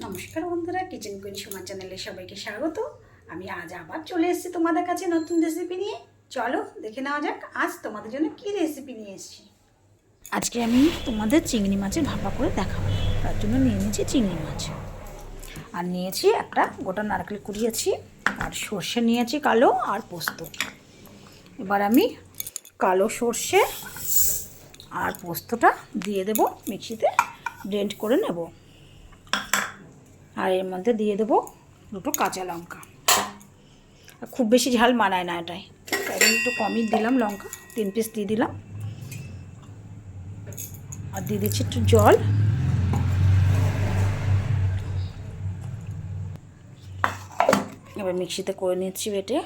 নমস্কার বন্ধুরা kitchen queen সমাজ চ্যানেলে সবাইকে স্বাগত। আমি আজ আবার চলে এসেছি তোমাদের কাছে নতুন রেসিপি নিয়ে। চলো, দেখে নেওয়া যাক, আজ তোমাদের জন্য কি রেসিপি নিয়ে এসেছি। আজকে আমি তোমাদের চিংড়ি মাছের ভাপা করে দেখাবো। তার জন্য নিয়ে নিয়েছি চিংড়ি মাছ। আর নিয়েছি একটা গোটা নারকেল কুড়িয়েছি আর সর্ষে নিয়েছি কালো আর পোস্ত। এবার আমি কালো সর্ষে আর পোস্তটা দিয়ে দেব, মিক্সিতে ব্লেন্ড করে নেব। আর এর মধ্যে দিয়ে দেবো দুটো কাঁচা লঙ্কা। খুব বেশি ঝাল মানায় না এটাই। তাই একটু কমই দিলাম লঙ্কা, তিন পিস দিয়ে দিলাম। আর দিয়ে দিচ্ছি একটু জল। এবার মিক্সিতে করে নিচ্ছি বেটে।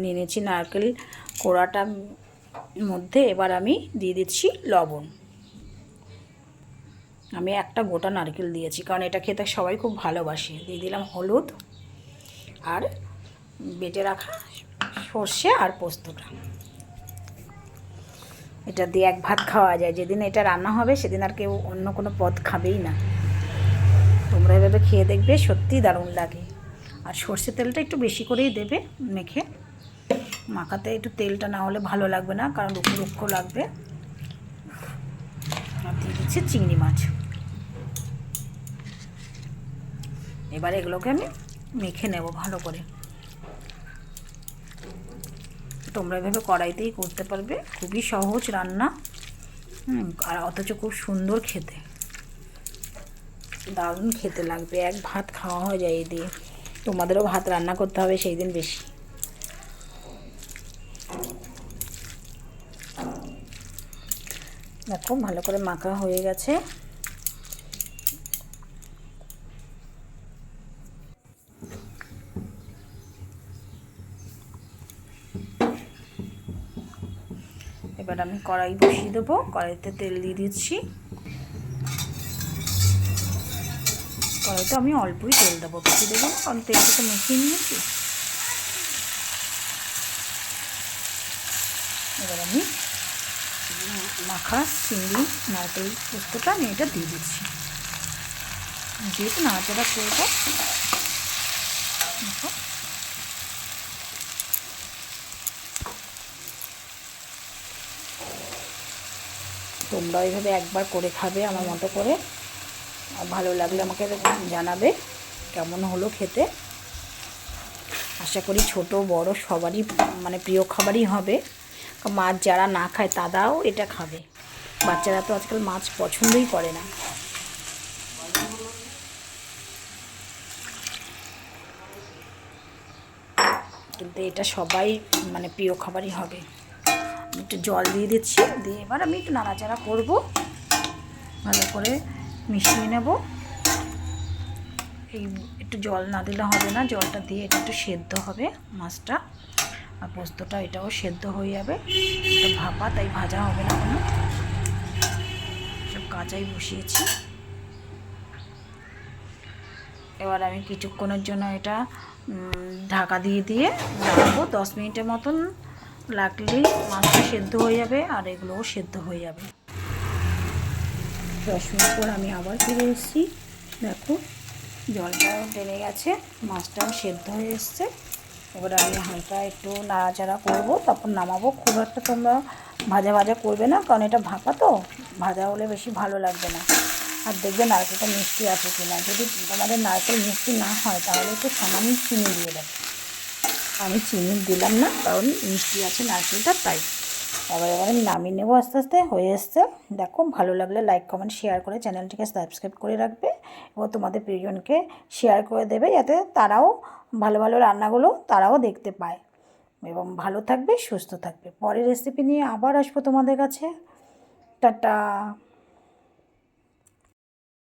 নিয়ে নিচ্ছি নারকেল কোড়াটার মধ্যে। এবার আমি দিয়ে দিচ্ছি লবণ। আমি একটা গোটা নারকেল দিয়েছি, কারণ এটা খেতে সবাই খুব ভালোবাসে। দিয়ে দিলাম হলুদ আর বেটে রাখা সর্ষে আর পোস্তটা। এটা দিয়ে এক ভাত খাওয়া যায়। যেদিন এটা রান্না হবে, সেদিন আর কেউ অন্য কোনো পদ খাবেই না। তোমরা এভাবে খেয়ে দেখবে, সত্যিই দারুণ লাগে। আর সর্ষে তেলটা একটু বেশি করেই দেবে মেখে। মাখাতে একটু তেলটা না হলে ভালো লাগবে না, কারণ রুক্ষ রুক্ষ লাগবে। আর দিয়ে দিচ্ছি চিংড়ি মাছ। এবার এগুলোকে আমি মেখে নেব ভালো করে। তোমরা এভাবে কড়াইতেই করতে পারবে, খুবই সহজ রান্না। আর অথচ খুব সুন্দর খেতে। দারুণ খেতে লাগবে, এক ভাত খাওয়া হয়ে যায় এই দিয়ে। তোমাদেরও ভাত রান্না করতে হবে সেই দিন বেশি। দেখো, ভালো করে মাখা হয়ে গেছে। এবার আমি কড়াই বসিয়ে দেবো। কড়াইতে তেল দিয়ে দিচ্ছি। কড়াইতে আমি অল্পই তেল দেবো। বেশি দেবো না, কারণ তেলটা তো মেখিয়ে নিয়েছি। এবার আমি মাখা চিংড়ি, নারকেল পোস্তটা আমি এটা দিয়ে দিচ্ছি। যেহেতু নাড়াচাড়া করব তোমরা এইভাবে একবার করে খাবে আমার মতো করে। ভালো লাগলে আমাকে জানাবে কেমন হলো খেতে। আশা করি ছোট, বড় সবারই মানে প্রিয় খাবারই হবে। মাছ যারা না খায় তারাও এটা খাবে। বাচ্চারা তো আজকাল মাছ পছন্দই করে না। কিন্তু এটা সবাই মানে প্রিয় খাবারই হবে। একটু জল দিয়ে দিচ্ছি। দিয়ে এবার আমি একটু নাড়াচাড়া করব। ভালো করে মিশিয়ে নেব। এই একটু জল না দিলে হবে না, জলটা দিয়ে এটা একটু সেদ্ধ হবে মাছটা। আর পোস্তটা এটাও সেদ্ধ হয়ে যাবে। এটা ভাপা, তাই ভাজা হবে না কোনো। সব কাঁচাই বসিয়েছি। এবার আমি কিছুক্ষণের জন্য এটা ঢাকা দিয়ে দিয়ে রাখব। দশ মিনিটের মতন লাগলেই মাছটা সেদ্ধ হয়ে যাবে আর এগুলোও সেদ্ধ হয়ে যাবে। দশ মিনিট পর আমি আবার ফিরে এসেছি। দেখো জলটাও টেনে গেছে মাছটাও সেদ্ধ হয়ে এসছে। এবার আমি হালকা একটু নাড়াচাড়া করব, তারপর নামাবো। খুব একটা তোমরা ভাজা ভাজা করবে না, কারণ এটা ভাপা তো। ভাজা হলে বেশি ভালো লাগবে না। আর দেখবে নারকেলটা মিষ্টি আছে কিনা। যদি তোমাদের নারকেল মিষ্টি না হয়, তাহলে একটু সামান্য চিনি দিয়ে দেবে। আমি চিনি দিলাম না, কারণ মিষ্টি আছে নারকেলটা, তাই। এবার এবার আমি নামিয়ে নেব আস্তে আস্তে, হয়ে এসছে। দেখো, ভালো লাগলে লাইক কমেন্ট শেয়ার করে চ্যানেলটিকে সাবস্ক্রাইব করে রাখবে এবং তোমাদের প্রিয়জনকে শেয়ার করে দেবে, যাতে তারাও ভালো ভালো রান্নাগুলো তারাও দেখতে পায়। এবং ভালো থাকবে, সুস্থ থাকবে। পরের রেসিপি নিয়ে আবার আসব তোমাদের কাছে। টাটা!